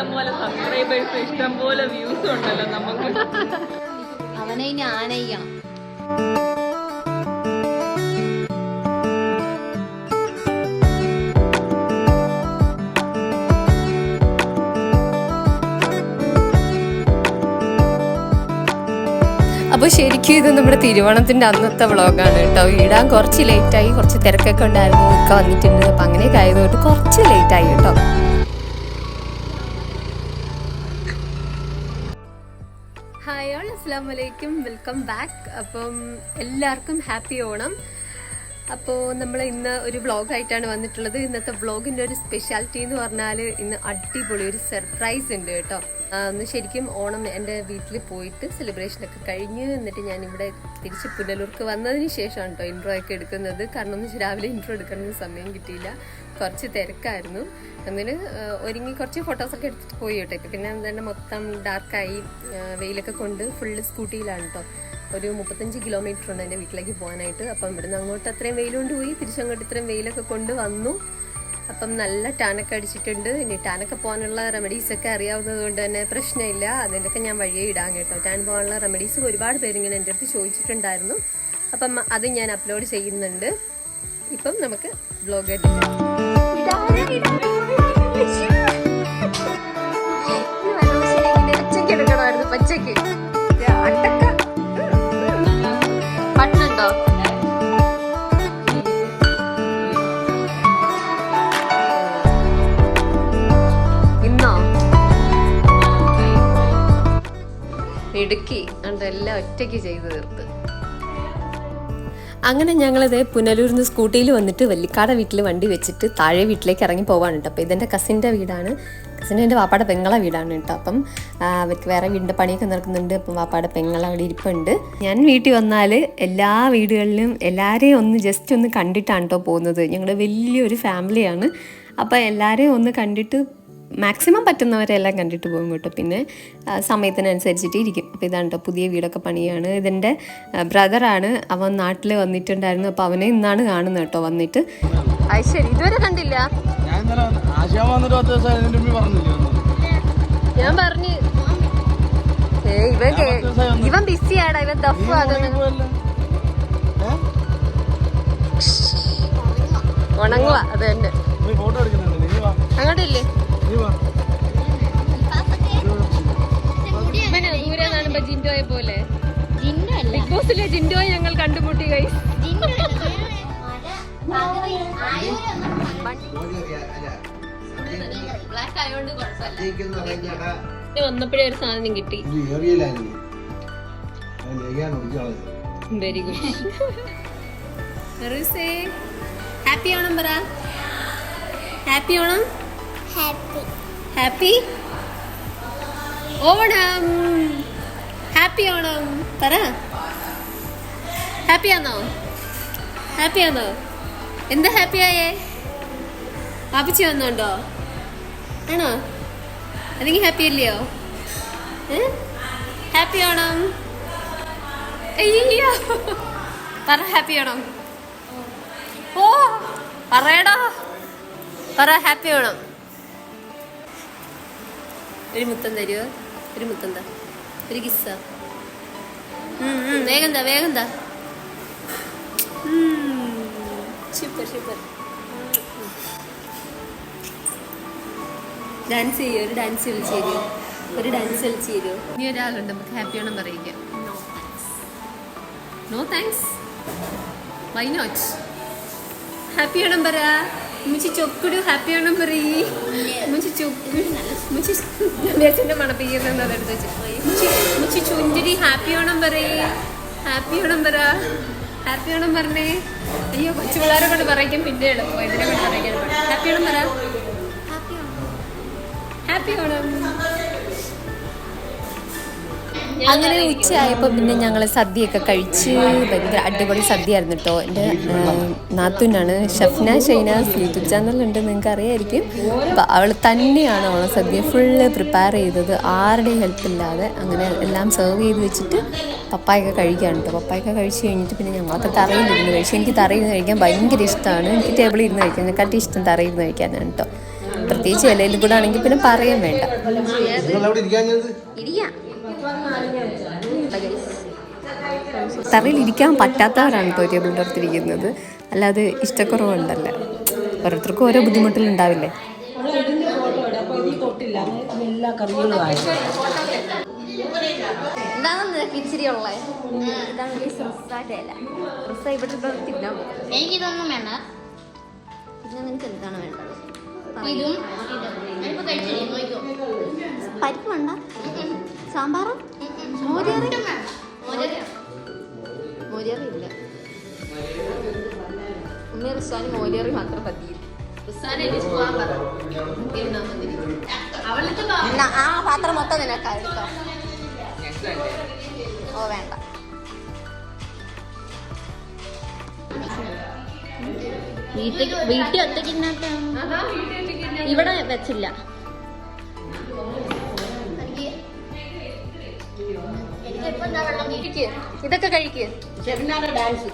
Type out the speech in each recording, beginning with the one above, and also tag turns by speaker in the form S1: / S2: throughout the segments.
S1: ഇഷ്ടം പോലെ സബ്സ്ക്രൈബേഴ്സ് ഇഷ്ടം പോലെ വ്യൂസ് ഉണ്ടല്ലോ നമുക്ക്.
S2: അവനെ ഇനി ആനയ്യണം
S3: അപ്പോൾ ശരിക്കും ഇത് നമ്മുടെ തിരുവോണത്തിന്റെ അന്നത്തെ വ്ളോഗാണ് കേട്ടോ. ഇടാൻ കുറച്ച് ലേറ്റായി കുറച്ച് തിരക്കൊക്കെ ഉണ്ടായിരുന്നു ഒക്കെ വന്നിട്ടുണ്ട്. അപ്പം അങ്ങനെയൊക്കെ ആയതുകൊണ്ട് കുറച്ച് ലേറ്റായി കേട്ടോ. അസ്സാം വലൈക്കും വെൽക്കം ബാക്ക്. അപ്പം എല്ലാവർക്കും ഹാപ്പി ഓണം. അപ്പോൾ നമ്മൾ ഇന്ന് ഒരു വ്ളോഗായിട്ടാണ് വന്നിട്ടുള്ളത്. ഇന്നത്തെ വ്ളോഗിന്റെ ഒരു സ്പെഷ്യാലിറ്റി എന്ന് പറഞ്ഞാൽ ഇന്ന് അടിപൊളി ഒരു സർപ്രൈസ് ഉണ്ട് കേട്ടോ. അന്ന് ശരിക്കും ഓണം എന്റെ വീട്ടിൽ പോയിട്ട് സെലിബ്രേഷനൊക്കെ കഴിഞ്ഞ് എന്നിട്ട് ഞാൻ ഇവിടെ തിരിച്ച് പുനലൂർക്ക് വന്നതിന് ശേഷമാണ് കേട്ടോ ഇൻട്രോ ഒക്കെ എടുക്കുന്നത്. കാരണം ഒന്ന് രാവിലെ ഇൻട്രോ എടുക്കണമെന്ന് സമയം കിട്ടിയില്ല. കുറച്ച് തിരക്കായിരുന്നു. അങ്ങനെ ഒരുങ്ങി കുറച്ച് ഫോട്ടോസൊക്കെ എടുത്തിട്ട് പോയി കേട്ടോ. ഇപ്പം പിന്നെ തന്നെ മൊത്തം ഡാർക്കായി വെയിലൊക്കെ കൊണ്ട് ഫുള്ള് സ്കൂട്ടിയിലാണ് കേട്ടോ ഒരു മുപ്പത്തഞ്ച് കിലോമീറ്റർ ഉണ്ട് എന്റെ വീട്ടിലേക്ക് പോകാനായിട്ട് അപ്പം ഇവിടുന്ന് അങ്ങോട്ട് അത്രയും വെയിലുകൊണ്ട് പോയി തിരിച്ചങ്ങോട്ട് ഇത്രയും വെയിലൊക്കെ കൊണ്ട് വന്നു അപ്പം നല്ല ടാനൊക്കെ അടിച്ചിട്ടുണ്ട് ഇനി ടാനൊക്കെ പോകാനുള്ള റെമഡീസ് ഒക്കെ അറിയാവുന്നത് കൊണ്ട് തന്നെ പ്രശ്നമില്ല അതിന്റെയൊക്കെ ഞാൻ വഴിയേ ഇടാൻ കേട്ടോ ടാൻ പോകാനുള്ള റെമഡീസ് ഒരുപാട് പേരിങ്ങനെ എന്റെ അടുത്ത് ചോദിച്ചിട്ടുണ്ടായിരുന്നു അപ്പം അത് ഞാൻ അപ്ലോഡ് ചെയ്യുന്നുണ്ട് ഇപ്പം നമുക്ക് ബ്ലോഗ് പച്ചക്ക് എല്ലാം ഒറ്റയ്ക്ക് ചെയ്തു തീർത്ത്. അങ്ങനെ ഞങ്ങളിത് പുനലൂരിൽ നിന്ന് സ്കൂട്ടിയിൽ വന്നിട്ട് വല്ലിക്കാട വീട്ടിൽ വണ്ടി വെച്ചിട്ട് താഴെ വീട്ടിലേക്ക് ഇറങ്ങി പോവാണ് കേട്ടോ അപ്പോൾ ഇതെന്റെ കസിന്റെ വീടാണ്. കസിന്റെ എന്റെ വാപ്പാടെ പെങ്ങളെ വീടാണ് കേട്ടോ അപ്പം അവർക്ക് വേറെ വീടിന്റെ പണിയൊക്കെ നടക്കുന്നുണ്ട്. അപ്പം വാപ്പാടെ പെങ്ങളെ അവിടെ ഇരിപ്പുണ്ട്. ഞാൻ വീട്ടിൽ വന്നാൽ എല്ലാ വീടുകളിലും എല്ലാവരെയും ഒന്ന് ജസ്റ്റ് ഒന്ന് കണ്ടിട്ടാണ് കേട്ടോ പോകുന്നത്. ഞങ്ങളുടെ വലിയൊരു ഫാമിലിയാണ് അപ്പോൾ എല്ലാവരെയും ഒന്ന് കണ്ടിട്ട് മാക്സിമം പറ്റുന്നവരെല്ലാം കണ്ടിട്ട് പോകും കേട്ടോ. പിന്നെ സമയത്തിനനുസരിച്ചിട്ട് ഇരിക്കും. അപ്പോൾ ഇതാണ് കേട്ടോ പുതിയ വീടൊക്കെ പണിയാണ്. ഇതെന്റെ ബ്രദറാണ് അവൻ നാട്ടിൽ വന്നിട്ടുണ്ടായിരുന്നു. അപ്പോൾ അവനെ ഇന്നാണ് കാണുന്നത് കേട്ടോ വന്നിട്ട്. അത് ശരി. ഇതുവരെ കണ്ടില്ല.
S4: ഞാൻ
S3: പറഞ്ഞു. ഏ ഇവൻ കേ- ഇവൻ ബിസി ആടാ. ഇവൻ ദഫ്? ഉണങ്ങുക അത് തന്നെ.
S4: നീ ഫോട്ടോ എടുക്കുന്നുണ്ട്? നീ വാ.
S3: അങ്ങോട്ടില്ലേ? ബോസിലെ ജിൻഡോയെ ഞങ്ങൾ കണ്ടുമുട്ടി കൈ കുഴപ്പമില്ല വന്നപ്പോഴേ ഒരു സാധനം കിട്ടി. വെരി ഗുഡ് ഹാപ്പി ഓണം പറ. Happy Onam
S2: happy.
S3: Happy? Onam. Happy Onam പറ. ഹാപ്പി ആണോ ഹാപ്പി ആണോ എന്താ ഹാപ്പി ആയേ പാപ്പിച്ചി വന്നുണ്ടോ? ആണോ? അല്ലെങ്കിൽ ഹാപ്പി അല്ലയോ ഹാപ്പി ആണോ അയ്യോ. പറ ഹാപ്പി ആണോ ഓ പറയടോ. പറ ഹാപ്പി ആണോ ഒരു മുത്തം തരുമോ ഒരു മുത്തം താ. ഒരു കിസ്സാ. വേഗം താ വേഗം താ. സൂപ്പർ സൂപ്പർ ഡാൻസ് ചെയ്യോ ഒരു ഡാൻസ് കളിച്ച് തരുമോ ഒരു ഡാൻസ് കളിച്ച് തരുമോ ഇനി ഒരാളുണ്ട് നമുക്ക് ഹാപ്പി ആണെന്ന് പറയിക്കാം. No thanks why not happy ആണെന്ന് പറ. മുച്ചി ചൊക്കുടു ഹാപ്പി ആണെന്ന് പറയി മുച്ചി ചൊക്കു മുച്ചി മേച്ചിന്റെ മണപ്പിക്കുന്ന മുച്ചി മുച്ചി ചുഞ്ചിടി ഹാപ്പി ആണെന്ന് പറയി ഹാപ്പി ആണെന്ന് പറ. ഹാപ്പി ഓണം പറഞ്ഞേ. അയ്യോ കൊച്ചു പിള്ളേരെ കൊണ്ട് പറയിക്കും പിന്നെ എളുപ്പം. ഇതിനെ കൊണ്ട് പറയിക്കാൻ? ഹാപ്പി ഓണം പറ. ഹാപ്പി ഓണം അങ്ങനെ ഉച്ചയായപ്പോൾ പിന്നെ ഞങ്ങൾ സദ്യയൊക്കെ കഴിച്ച് ഭയങ്കര അടിപൊളി സദ്യയായിരുന്നു കേട്ടോ എന്റെ നാത്തുനാണ് ഷഫ്ന ഷൈന യൂട്യൂബ് ചാനലുണ്ട് നിങ്ങൾക്ക് അറിയായിരിക്കും. അപ്പോൾ അവൾ തന്നെയാണ് അവളെ സദ്യ ഫുള്ള് പ്രിപ്പയർ ചെയ്തത്. ആരുടെയും ഹെൽപ്പ് ഇല്ലാതെ അങ്ങനെ എല്ലാം സെർവ് ചെയ്ത് വെച്ചിട്ട് പപ്പായൊക്കെ കഴിക്കുകയാണ് കേട്ടോ പപ്പായൊക്കെ കഴിച്ച് കഴിഞ്ഞിട്ട് പിന്നെ ഞങ്ങളൊക്കെ തറയിലിരുന്ന് കഴിച്ചു എനിക്ക് തറയിൽ നിന്ന് കഴിക്കാൻ ഭയങ്കര ഇഷ്ടമാണ് എനിക്ക് ടേബിളിൽ ഇരുന്ന് കഴിക്കാൻ കാട്ടി ഇഷ്ടം തറയിൽ നിന്ന് കഴിക്കാനാണ് കേട്ടോ
S5: പ്രത്യേകിച്ച് ഇലയിലും കൂടെ ആണെങ്കിൽ പിന്നെ പറയാൻ വേണ്ട
S6: നിങ്ങൾ അവിടെ ഇരിക്കാഞ്ഞത്
S2: ഇരിക്കാം
S5: തറയിൽ ഇരിക്കാൻ പറ്റാത്തവരാണ് ഇപ്പോൾ ടേബിൾ അടുത്തിരിക്കുന്നത് അല്ലാതെ ഇഷ്ടക്കുറവുണ്ടല്ല? ഓരോരുത്തർക്കും ഓരോ
S2: ബുദ്ധിമുട്ടിലുണ്ടാവില്ലേ തിന്നാൻ പോകും
S7: എനിക്കിതൊന്നും വേണ്ട.
S2: പിന്നെ നിനക്ക് എന്താണ് വേണ്ടത്?
S7: ഇതും ഇപ്പൊ കഴിച്ചില്ലേ? നോക്കോ
S2: പരിപ്പ് വേണ്ട. സാമ്പാറും? മോരിയറി ഇല്ല ഉമ്മ റിസാന് മോരിയറി മാത്രം മതി. എന്നാ, ആ പാത്രം മൊത്തം നിനക്കാ എടുത്തോ ഓ വേണ്ട. വീട്ടിൽ വീട്ടിൽ ഒറ്റയ്ക്ക് ഇവിടെ വെച്ചില്ല.
S5: ഇതൊക്കെ
S8: കഴിക്ക്. ഡാൻസ്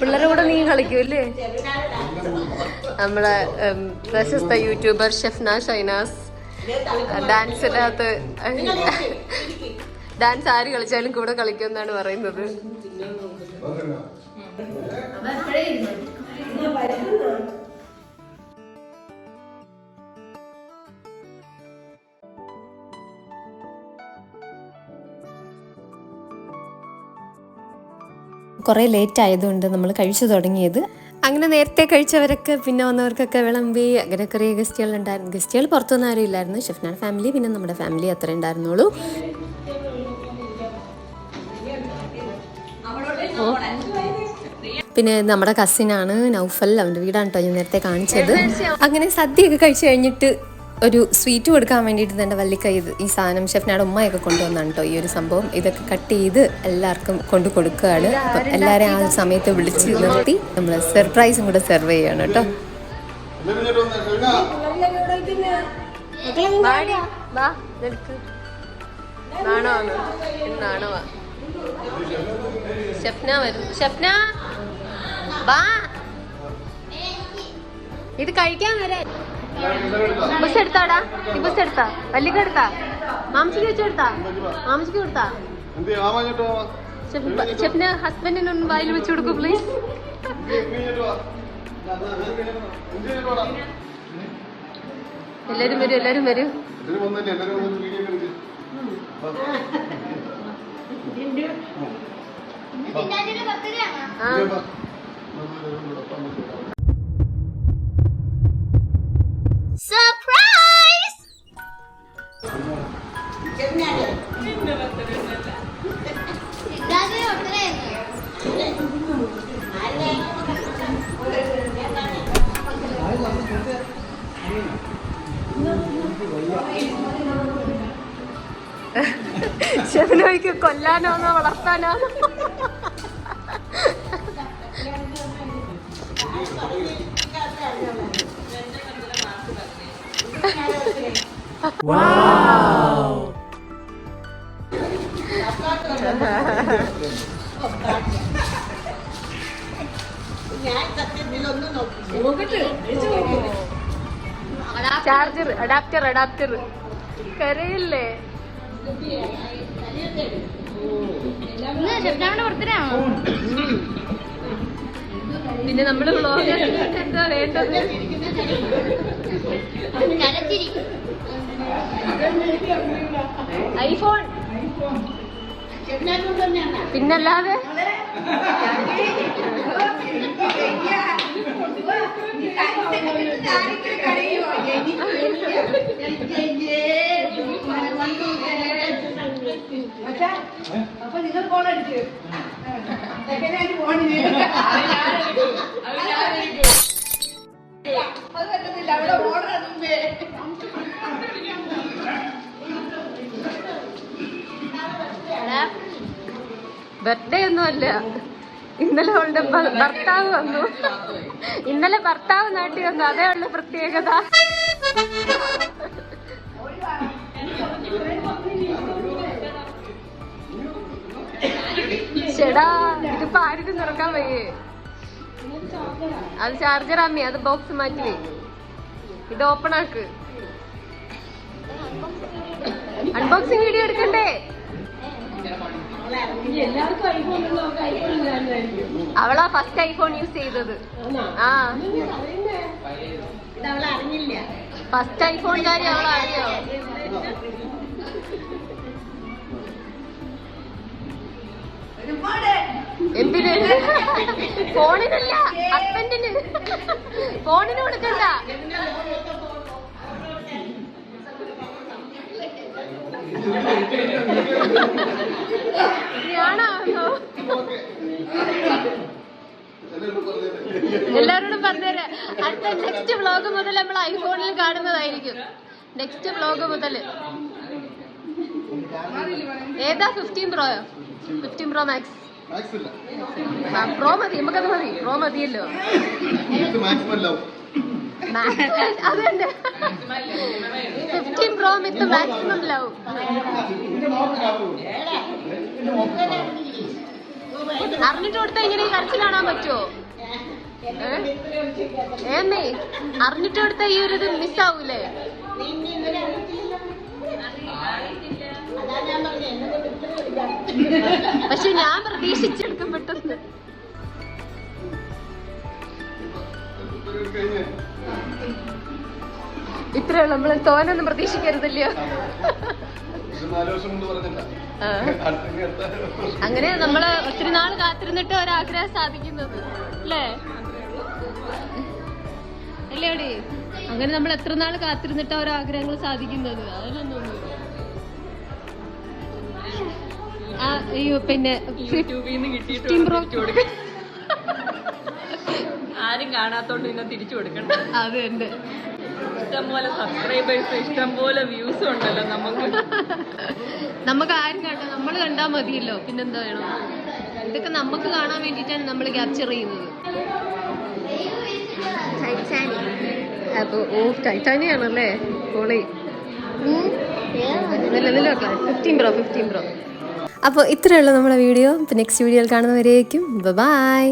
S5: പിള്ളേരെ കൂടെ നീ കളിക്കൂല്ലേ നമ്മളെ പ്രശസ്ത യൂട്യൂബർ ഷെഫ്ന ഷൈനാസ് ഡാൻസിനകത്ത് ഡാൻസ് ആര് കളിച്ചാലും കൂടെ കളിക്കുമെന്നാണ് പറയുന്നത്. കുറേ ലേറ്റ് ആയതുകൊണ്ട് നമ്മൾ കഴിച്ചു തുടങ്ങിയത്. അങ്ങനെ നേരത്തെ കഴിച്ചവരൊക്കെ പിന്നെ വന്നവർക്കൊക്കെ വിളമ്പി അങ്ങനെ കുറേ ഗസ്റ്റുകൾ ഉണ്ടായിരുന്നു ഗസ്റ്റുകൾ പുറത്തുനിന്ന് ആരും ഇല്ലായിരുന്നു. ഷെഫ്നാട് ഫാമിലി പിന്നെ നമ്മുടെ ഫാമിലി അത്ര ഉണ്ടായിരുന്നുള്ളൂ. പിന്നെ നമ്മുടെ കസിനാണ് നൗഫൽ. അവന്റെ വീടാണ് കേട്ടോ ഞാൻ നേരത്തെ കാണിച്ചത്. അങ്ങനെ സദ്യയൊക്കെ കഴിച്ചു കഴിഞ്ഞിട്ട് ഒരു സ്വീറ്റ് കൊടുക്കാൻ വേണ്ടിയിട്ട് തന്നെ വല്ലിക്കൈ ഇത് ഈ സാധനം ഷെഫിനാട് ഉമ്മയൊക്കെ കൊണ്ടുവന്നാണ് കേട്ടോ ഈ ഒരു സംഭവം. ഇതൊക്കെ കട്ട് ചെയ്ത് എല്ലാവർക്കും കൊണ്ടു കൊടുക്കുകയാണ്. അപ്പം എല്ലാവരെയും ആ സമയത്ത് വിളിച്ച് നിർത്തി നമ്മൾ സർപ്രൈസും കൂടെ സെർവ് ചെയ്യാണ് കേട്ടോ വരും. വാ. ഇത് കഴിക്കാൻ വരാൻ ബസ് എടുത്താടാ ഈ ബസ് എടുത്താ വല്ലിക്ക എടുത്താ മാമച്ചിക്ക് വെച്ചെടുത്താ മാംസിക്ക് കൊടുത്താ
S6: എന്ത് ഹസ്ബൻഡിന്
S5: ഒന്ന് ഷെഫിന് വായിൽ വെച്ച് കൊടുക്കൂ പ്ലീസ് എല്ലാരും വരും എല്ലാരും വരും
S6: ദാ,
S7: സർപ്രൈസ്
S5: ഷെഫിനോയ്ക്ക് കൊല്ലാനോന്നോ വളർത്താനോന്നോ ചാർജർ അഡാപ്റ്റർ അഡാപ്റ്റർ കരയില്ലേ? പിന്നെ നമ്മൾ വ്ളോഗ് എന്താ വേണ്ടത്? ഐഫോൺ. പിന്നല്ലാതെ?
S8: അപ്പൊ ഫോൺ അവിടെ ഓർഡർ
S5: ബർത്ത്ഡേ ഒന്നും അല്ല. ഇന്നലെ അവളുടെ ഭർത്താവ് വന്നു. ഇന്നലെ ഭർത്താവ് നാട്ടി വന്നു. അതേ ഉള്ള പ്രത്യേകത. ചേടാ ഇതിപ്പോ ആരും തുറക്കാൻ വയ്യേ. അത് ചാർജർ അമ്മി അത് ബോക്സ് മാറ്റി വേ. ഇത് ഓപ്പൺ ആക്ക്. അൺബോക്സിംഗ് വീഡിയോ എടുക്കണ്ടേ? അവളാ ഫസ്റ്റ് ഐഫോൺ യൂസ് ചെയ്തത്. ആ. ഫസ്റ്റ് ഐഫോൺ കാര്യം അവളറിയോ എന്തിന്? ഫോണിനല്ല ഹസ്ബൻഡിന് ഫോണിന് കൊടുക്കണ്ട. ഞാണോ എല്ലാവരോടും പറഞ്ഞുതരാം അടുത്ത നെക്സ്റ്റ് വ്ളോഗ് മുതൽ നമ്മൾ ഐഫോണിൽ കാണുന്നതായിരിക്കും. നെക്സ്റ്റ് വ്ളോഗ് മുതൽ. ഏതാ ഫിഫ്റ്റീൻ പ്രോയോ ഫിഫ്റ്റീൻ പ്രോ മാക്സ് പ്രോ മതി. നമുക്കത് മതി. പ്രോ മതിയല്ലോ. അത് fifteen pro with maximum love അറിഞ്ഞിട്ട് കൊടുത്താൽ ഇങ്ങനെ ഈ കരച്ചിൽ കാണാൻ പറ്റുമോ ഏമ്മേ അറിഞ്ഞിട്ട് കൊടുത്ത ഈ ഒരു ഇത് മിസ്സാവൂലേ പക്ഷെ ഞാൻ പ്രതീക്ഷിച്ചെടുക്കും പെട്ടെന്ന്. ഇത്രയുള്ള നമ്മൾ നമ്മൾ തോനൊന്നും പ്രതീക്ഷിക്കരുതല്ലോ
S6: നാലു വർഷം കൊണ്ട് പറഞ്ഞില്ല.
S5: അങ്ങനെ നമ്മൾ ഒത്തിരി നാൾ കാത്തിരുന്നിട്ട് ഒരാഗ്രഹം സാധിക്കുന്നത് അല്ലേ? അല്ലേ അടി അങ്ങനെ നമ്മൾ എത്ര നാൾ കാത്തിരുന്നിട്ട് ഓരോ ആഗ്രഹങ്ങൾ സാധിക്കുന്നത് അതിലൊന്നും ആ അയ്യോ പിന്നെ
S1: ആരും കാണാത്തോണ്ട് പിന്നെ തിരിച്ചു കൊടുക്കണ്ട.
S5: അത് തന്നെ
S1: ഇഷ്ടംപോലെ സബ്സ്ക്രൈബേഴ്സ് ഇഷ്ടംപോലെ വ്യൂസ് ഉണ്ടല്ലോ നമുക്ക്.
S5: നമുക്ക് ആരും കണ്ട നമ്മൾ കണ്ടാൽ മതിയല്ലോ. പിന്നെന്താ വേണം? ഇതൊക്കെ നമുക്ക് കാണാൻ വേണ്ടിയിട്ടാണ് നമ്മൾ ക്യാപ്ചർ ചെയ്യുന്നത് അപ്പൊ ഓ ടൈറ്റാനിയാണല്ലേ പൊളി. നല്ല നല്ല ഫിഫ്റ്റീൻ പ്രോ ഫിഫ്റ്റീൻ പ്രോ അപ്പോൾ ഇത്രയുള്ള നമ്മുടെ വീഡിയോ. നെക്സ്റ്റ് വീഡിയോയിൽ കാണുന്നവരേക്കും. ബൈ